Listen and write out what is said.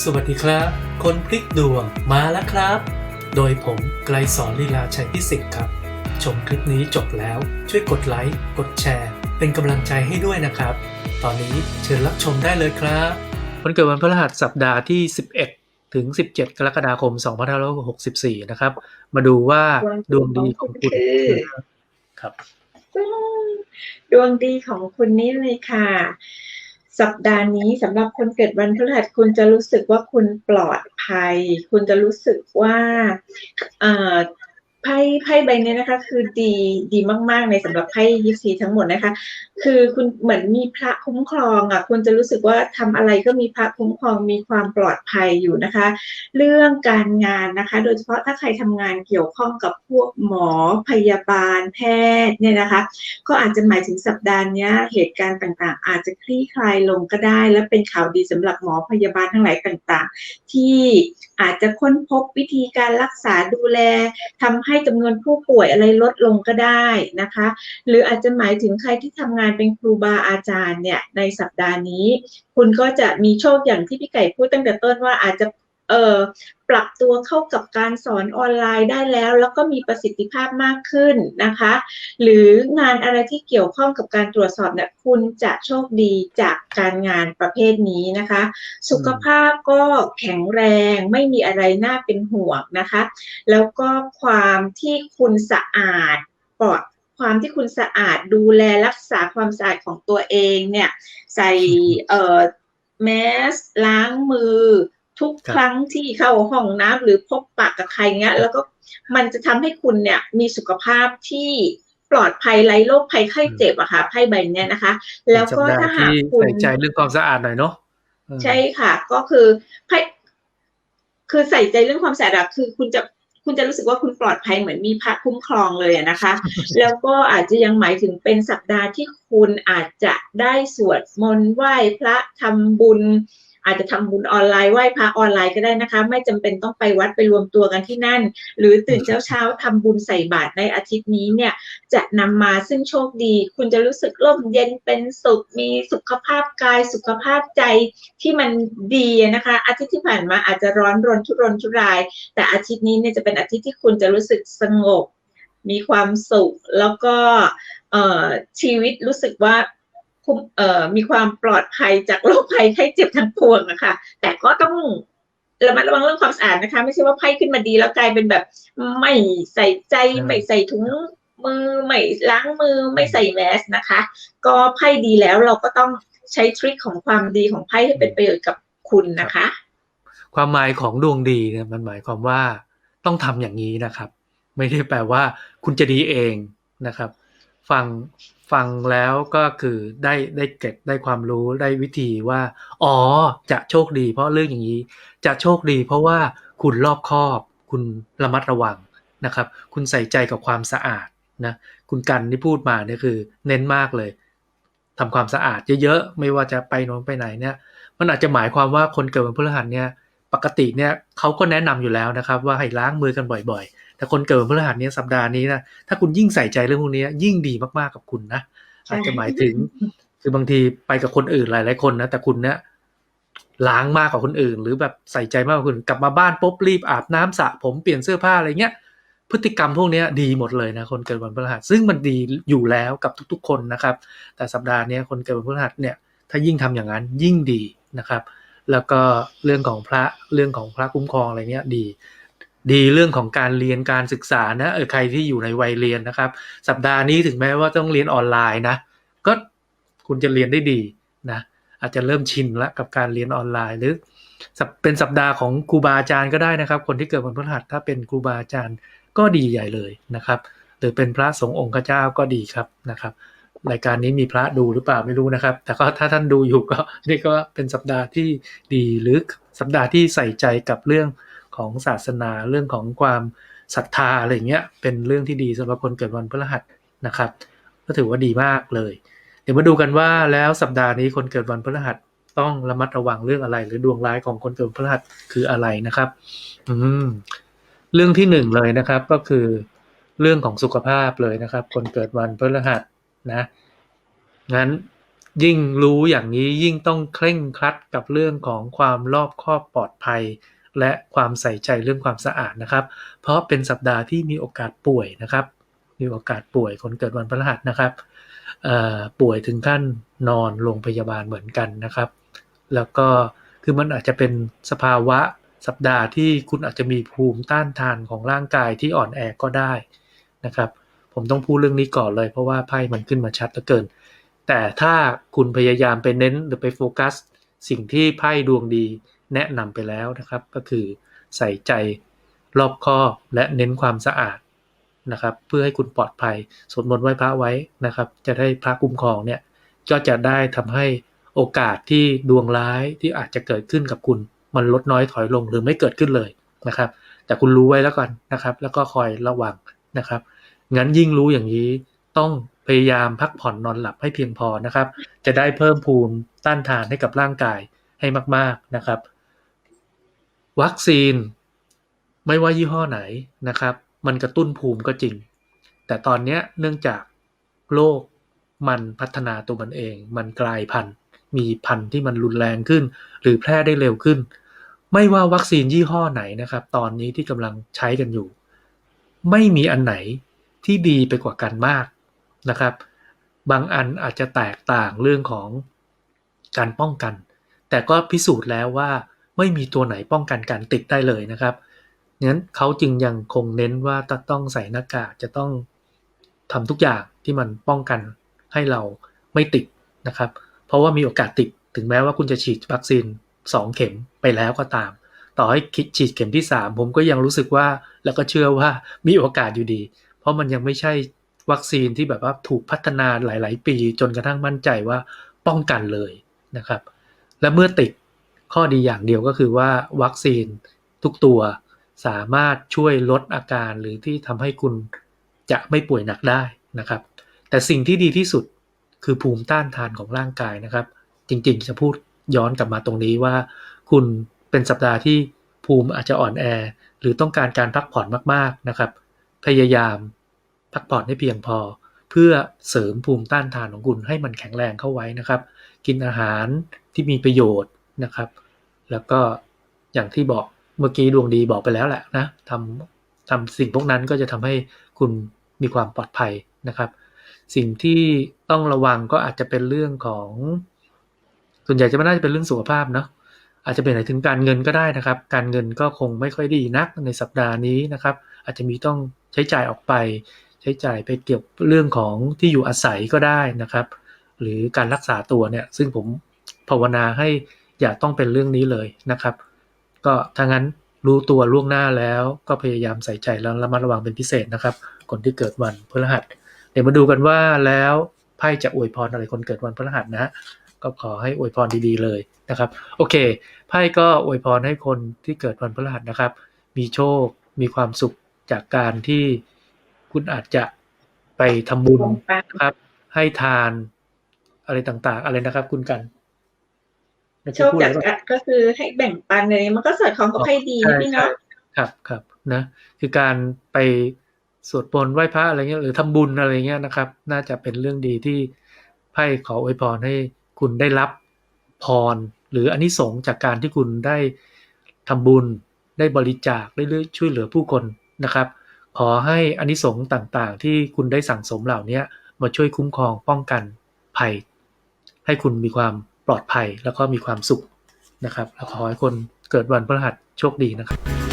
สวัสดีครับ คนพลิกดวงมาแล้วครับ โดยผมไกลสอนลีลาชัยพิสิทธิ์ครับ ชมคลิปนี้จบแล้วช่วยกดไลค์ กดแชร์ เป็นกำลังใจให้ด้วยนะครับ ตอนนี้เชิญรับชมได้เลยครับวันเกิดวันพฤหัสสัปดาห์ที่ 11 ถึง 17 กรกฎาคม 2564 นะครับ มาดูว่าดวงดีของคุณคือครับ ดวงดีของคุณนี่เลยค่ะ สัปดาห์นี้สำหรับคนเกิดวันพฤหัสคุณจะรู้สึกว่าคุณปลอดภัย คุณจะรู้สึกว่า ไพ่ไพ่ใบนี้นะคะ คือดีดีมากๆในสำหรับไพ่ยิปซีทั้งหมดนะคะ คือคุณเหมือนมีพระคุ้มครองอะคุณจะรู้สึกว่าทำอะไรก็มีพระคุ้มครองมีความปลอดภัยอยู่นะคะ เรื่องการงานนะคะ โดยเฉพาะถ้าใครทำงานเกี่ยวข้องกับพวกหมอพยาบาลแพทย์เนี่ยนะคะ ก็อาจจะหมายถึงสัปดาห์นี้เหตุการณ์ต่างๆ อาจจะคลี่คลายลงก็ได้ และเป็นข่าวดีสำหรับหมอพยาบาลทั้งหลายต่าง ๆ ที่อาจจะค้นพบวิธีการรักษาดูแลทำให้จำนวนผู้ป่วยอะไรลดลงก็ได้นะคะ หรืออาจจะหมายถึงใครที่ทำงานเป็นครูบาอาจารย์เนี่ยในสัปดาห์นี้ คุณก็จะมีโชคอย่างที่พี่ไก่พูดตั้งแต่ต้นว่าอาจจะ ปรับตัวเข้ากับการสอนออนไลน์ได้แล้ว แล้วก็มีประสิทธิภาพมากขึ้นนะคะ หรืองานอะไรที่เกี่ยวข้องกับการตรวจสอบเนี่ยคุณจะโชคดีจากการงานประเภทนี้นะคะ สุขภาพก็แข็งแรงไม่มีอะไรน่าเป็นห่วงนะคะ แล้วก็ความที่คุณสะอาดปลอดความที่คุณสะอาดดูแลรักษาความสะอาดของตัวเองเนี่ยใส่เอ่อแมสล้างมือ ทุกครับครั้งที่เข้าห้องน้ำหรือพบปะกับใครเงี้ย แล้วก็มันจะทำให้คุณเนี่ยมีสุขภาพที่ปลอดภัยไร้โรคภัยไข้เจ็บอะค่ะไพ่ใบเนี้ยนะคะ แล้วก็เป็นสัปดถ้าห์หากที่คุณใส่ใจเรื่องความสะอาดหน่อยเนาะเออใช่ค่ะ ก็คือไพ่คือใส่ใจเรื่องความสะอาดอะคือคุณจะคุณจะรู้สึกว่าคุณปลอดภัยเหมือนมีพระคุ้มครองเลยอะนะคะ แล้วก็อาจจะยังหมายถึงเป็นสัปดาห์ที่คุณอาจจะได้สวดมนต์ไหว้พระทำบุญ อาจจะทำบุญออนไลน์ไหว้พระออนไลน์ก็ได้นะคะ ไม่จำเป็นต้องไปวัดไปรวมตัวกันที่นั่น หรือตื่นเช้าๆทำบุญใส่บาตรในอาทิตย์นี้เนี่ยจะนำมาซึ่งโชคดี คุณจะรู้สึกร่มเย็นเป็นสุขมีสุขภาพกายสุขภาพใจที่มันดีนะคะ อาทิตย์ที่ผ่านมาอาจจะร้อนรนทุรนทุราย แต่อาทิตย์นี้เนี่ยจะเป็นอาทิตย์ที่คุณจะรู้สึกสงบ มีความสุขแล้วก็ชีวิตรู้สึกว่า คุ้มเอ่อมีความปลอดภัยจากโรคภัยไข้เจ็บทั้งปวงอะค่ะแต่ก็ต้องระมัดระวังเรื่องความสะอาดนะคะ ไม่ใช่ว่าไพ่ขึ้นมาดีแล้วกลายเป็นแบบไม่ใส่ใจอืมไม่ใส่ถุงมือไม่ล้างมือไม่ใส่แมสนะคะ ก็ไพ่ดีแล้วเราก็ต้องใช้ทริคของความดีของไพ่ให้เป็นประโยชน์กับคุณนะคะ ความหมายของดวงดีเนี่ยมันหมายความว่าต้องทำอย่างนี้นะครับ ไม่ได้แปลว่าคุณจะดีเองนะครับ ฟังฟังแล้วก็คือได้ได้เก็บได้ความรู้ได้วิธีว่า อ๋อจะโชคดีเพราะเรื่องอย่างนี้ จะโชคดีเพราะว่าคุณรอบคอบ คุณระมัดระวังนะครับ คุณใส่ใจกับความสะอาดนะคุณกันที่พูดมาเนี่ยคือ เน้นมากเลยทำความสะอาดเยอะๆไม่ว่าจะไปโน้นไปไหนเนี่ย มันอาจจะหมายความว่าคนเกิดวันพฤหัสเนี่ย ปกติเนี่ยเขาก็แนะนำอยู่แล้วนะครับ ว่าให้ล้างมือกันบ่อยๆ แต่คนเกิดวันพฤหัสเนี่ยสัปดาห์นี้นะถ้าคุณยิ่งใส่ใจเรื่องพวกนี้ยิ่งดีมากๆกับคุณนะใช่อาจจะหมายถึง คือบางทีไปกับคนอื่นหลายๆคนนะแต่คุณเนี่ยล้างมากกว่าคนอื่น หรือแบบใส่ใจมากกว่าคนอื่นกลับมาบ้านปุ๊บรีบอาบน้ำสระผมเปลี่ยนเสื้อผ้าอะไรเงี้ยพฤติกรรมพวกเนี้ยดีหมดเลยนะคนเกิดวันพฤหัสซึ่งมันดีอยู่แล้วกับทุก ๆ คนนะครับ แต่สัปดาห์เนี้ยคนเกิดวันพฤหัสเนี่ยถ้ายิ่งทำอย่างนั้นยิ่งดีนะครับ แล้วก็เรื่องของพระเรื่องของพระคุ้มครองอะไรเนี้ยดี ดีเรื่องของการเรียนการศึกษานะเออใครที่อยู่ในวัยเรียนนะครับ สัปดาห์นี้ถึงแม้ว่าต้องเรียนออนไลน์นะก็คุณจะเรียนได้ดีนะอาจจะเริ่มชินละกับการเรียนออนไลน์หรือเป็นสัปดาห์ของครูบาอาจารย์ก็ได้นะครับ คนที่เกิดวันพฤหัสถ้าเป็นครูบาอาจารย์ก็ดีใหญ่เลยนะครับ หรือเป็นพระสงฆ์องค์เจ้าก็ดีครับนะครับ รายการนี้มีพระดูหรือเปล่าไม่รู้นะครับ แต่ก็ถ้าท่านดูอยู่ก็นี่ก็เป็นสัปดาห์ที่ดีหรือสัปดาห์ที่ใส่ใจกับเรื่องของศาสนาเรื่องของความศรัทธาอะไรเงี้ยเป็นเรื่องที่ดีสำหรับคนเกิดวันพฤหัสนะครับ ก็ถือว่าดีมากเลย เดี๋ยวมาดูกันว่าแล้วสัปดาห์นี้คนเกิดวันพฤหัสต้องระมัดระวังเรื่องอะไร หรือดวงร้ายของคนเกิดวันพฤหัสคืออะไรนะครับ อืมเรื่องที่หนึ่งเลยนะครับก็คือเรื่องของสุขภาพเลยนะครับ คนเกิดวันพฤหัส นะงั้นยิ่งรู้อย่างนี้ยิ่งต้องเคร่งครัดกับเรื่องของความรอบคอบปลอดภัย และความใส่ใจเรื่องความสะอาดนะครับ เพราะเป็นสัปดาห์ที่มีโอกาสป่วยนะครับ มีโอกาสป่วยคนเกิดวันพฤหัสนะครับป่วยถึงขั้นนอนโรงพยาบาลเหมือนกันนะครับ แล้วก็คือมันอาจจะเป็นสภาวะสัปดาห์ที่คุณอาจจะมีภูมิต้านทานของร่างกายที่อ่อนแอก็ได้นะครับ ผมต้องพูดเรื่องนี้ก่อนเลย เพราะว่าไพ่มันขึ้นมาชัดเหลือเกิน แต่ถ้าคุณพยายามไปเน้นหรือไปโฟกัส สิ่งที่ไพ่ดวงดีแนะนำไปแล้วนะครับ ก็คือใส่ใจรอบคอบและเน้นความสะอาดนะครับ เพื่อให้คุณปลอดภัยสวดมนต์ไหว้พระไว้นะครับ จะได้พระคุ้มครองเนี่ยก็จะได้ทำให้โอกาสที่ดวงร้ายที่อาจจะเกิดขึ้นกับคุณ มันลดน้อยถอยลงหรือไม่เกิดขึ้นเลยนะครับ แต่คุณรู้ไว้แล้วกันนะครับ แล้วก็คอยระวังนะครับ งั้นยิ่งรู้อย่างนี้ต้องพยายามพักผ่อนนอนหลับให้เพียงพอนะครับ จะได้เพิ่มภูมิต้านทานให้กับร่างกายให้มาก ๆนะครับ วัคซีนไม่ว่ายี่ห้อไหนนะครับ มันกระตุ้นภูมิก็จริง แต่ตอนนี้เนื่องจากโรคมันพัฒนาตัวมันเอง มันกลายพันธุ์มีพันธุ์ที่มันรุนแรงขึ้น หรือแพร่ได้เร็วขึ้น ไม่ว่าวัคซีนยี่ห้อไหนนะครับ ตอนนี้ที่กำลังใช้กันอยู่ ไม่มีอันไหน ที่ดีไปกว่ากันมากนะครับ บางอันอาจจะแตกต่างเรื่องของการป้องกัน แต่ก็พิสูจน์แล้วว่าไม่มีตัวไหนป้องกันการติดได้เลยนะครับงั้นเขาจึงยังคงเน้นว่าต้องใส่หน้ากากจะต้องทำทุกอย่างที่มันป้องกันให้เราไม่ติดนะครับ เพราะว่ามีโอกาสติดถึงแม้ว่าคุณจะฉีดวัคซีน 2 เข็มไปแล้วก็ตาม ต่อให้ฉีดเข็มที่ 3 ผมก็ยังรู้สึกว่าแล้วก็เชื่อว่ามีโอกาสอยู่ดี เพราะมันยังไม่ใช่วัคซีนที่แบบว่าถูกพัฒนาหลาย ๆ ปีจนกระทั่งมั่นใจว่าป้องกันเลยนะครับ และเมื่อติดข้อดีอย่างเดียวก็คือว่าวัคซีนทุกตัวสามารถช่วยลดอาการหรือที่ทำให้คุณจะไม่ป่วยหนักได้นะครับ แต่สิ่งที่ดีที่สุดคือภูมิต้านทานของร่างกายนะครับ จริง ๆ จะพูดย้อนกลับมาตรงนี้ว่า คุณเป็นสัปดาห์ที่ภูมิอาจจะอ่อนแอ หรือต้องการการพักผ่อนมาก ๆ นะครับ พยายามพักผ่อนให้เพียงพอ เพื่อเสริมภูมิต้านทานของคุณให้มันแข็งแรงเข้าไว้นะครับ กินอาหารที่มีประโยชน์นะครับ แล้วก็อย่างที่บอกเมื่อกี้ดวงดีบอกไปแล้วแหละนะทำทำสิ่งพวกนั้นก็จะทำให้คุณมีความปลอดภัยนะครับ สิ่งที่ต้องระวังก็อาจจะเป็นเรื่องของ ส่วนใหญ่จะไม่น่าจะเป็นเรื่องสุขภาพเนาะอาจจะเป็นถึงการเงินก็ได้นะครับ การเงินก็คงไม่ค่อยดีนักในสัปดาห์นี้นะครับ อาจจะมีต้อง ใช้จ่ายออกไป ใช้จ่ายไปเกี่ยวเรื่องของที่อยู่อาศัยก็ได้นะครับ หรือการรักษาตัวเนี่ยซึ่งผมภาวนาให้อย่าต้องเป็นเรื่องนี้เลยนะครับ ก็ถ้างั้นรู้ตัวล่วงหน้าแล้วก็พยายามใส่ใจแล้วระมัดระวังเป็นพิเศษนะครับ คนที่เกิดวันพฤหัส เดี๋ยวมาดูกันว่าแล้วไพ่จะอวยพรอะไรคนเกิดวันพฤหัสนะก็ขอให้อวยพรดีๆเลยนะครับ โอเคไพ่ก็อวยพรให้คนที่เกิดวันพฤหัสนะครับ มีโชค มีความสุข จากการที่คุณอาจจะไปทำบุญนะครับ ให้ทานอะไรต่างๆ อะไรนะครับ คุณกันโชคจากก็คือให้แบ่งปันอะไรมันก็สอดคล้องกับไพ่ดีพี่เนาะครับครับนะ คือการไปสวดมนต์ไหว้พระอะไรเงี้ยหรือทำบุญอะไรเงี้ยนะครับ น่าจะเป็นเรื่องดีที่ไพ่ขออวยพรให้คุณได้รับพร หรืออนนิสงส์จากการที่คุณได้ทำบุญได้บริจาคได้ช่วยเหลือผู้คน นะครับ ขอให้อนนิสงส์ต่างๆ ที่คุณได้สั่งสมเหล่านี้มาช่วยคุ้มครองป้องกันภัย ให้คุณมีความปลอดภัยแล้วก็มีความสุขนะครับแล้วขอให้คนเกิดวันพฤหัสโชคดีนะครับ